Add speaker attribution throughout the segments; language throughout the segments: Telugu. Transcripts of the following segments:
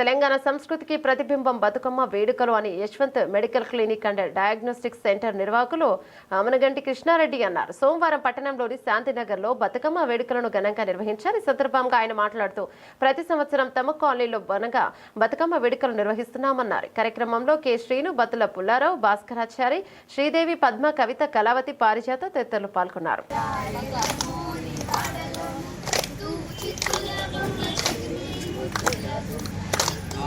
Speaker 1: తెలంగాణ సంస్కృతికి ప్రతిబింబం బతుకమ్మ వేడుకలు అని Yashwanth medical clinic and diagnostic centre నిర్వాహకులు అమనగంటి కృష్ణారెడ్డి అన్నారు. సోమవారం పట్టణంలోని శాంతినగర్లో బతుకమ్మ వేడుకలను ఘనంగా నిర్వహించారు. ఈ సందర్భంగా ఆయన మాట్లాడుతూ ప్రతి సంవత్సరం తమ కాలనీలో ఘనంగా బతుకమ్మ వేడుకలు నిర్వహిస్తున్నామన్నారు. కార్యక్రమంలో కె. శ్రీను బతుల పుల్లారావు భాస్కరాచారి శ్రీదేవి పద్మ కవిత కళావతి పారిజాత తదితరులు పాల్గొన్నారు.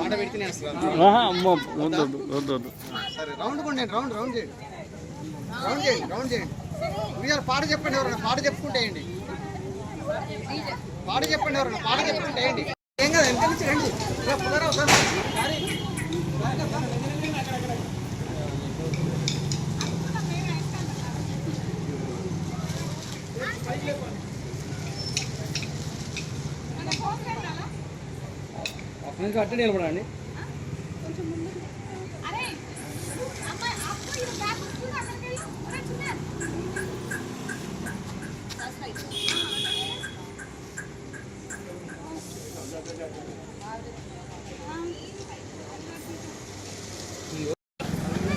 Speaker 2: అమ్మో వద్దు వద్దు వద్దు వద్దు.
Speaker 3: సరే రౌండ్ కొండండి రౌండ్ రౌండ్ చేయండి. రౌండ్ చేయండి రౌండ్ చేయండి. మీరు పాట చెప్పండి ఎవరైనా పాట చెప్పుకుంటే వేయండి. పాట చెప్పండి ఎవరైనా పాట చెప్పుకుంటే వేయండి. ఏం కదా ఎంత నుంచి రండి. ఇంకా అట్టే నిలబడండి.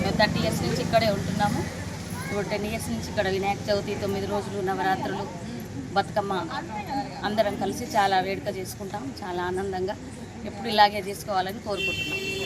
Speaker 4: మేము థర్టీ ఇయర్స్ నుంచి ఇక్కడే ఉంటున్నాము. ఇప్పుడు టెన్ ఇయర్స్ నుంచి ఇక్కడ వినాయక చవితి తొమ్మిది రోజులు నవరాత్రులు బతుకమ్మ అందరం కలిసి చాలా వేడుక చేసుకుంటాం. చాలా ఆనందంగా ఎప్పుడు ఇలాగే తీసుకోవాలని కోరుకుంటున్నాం.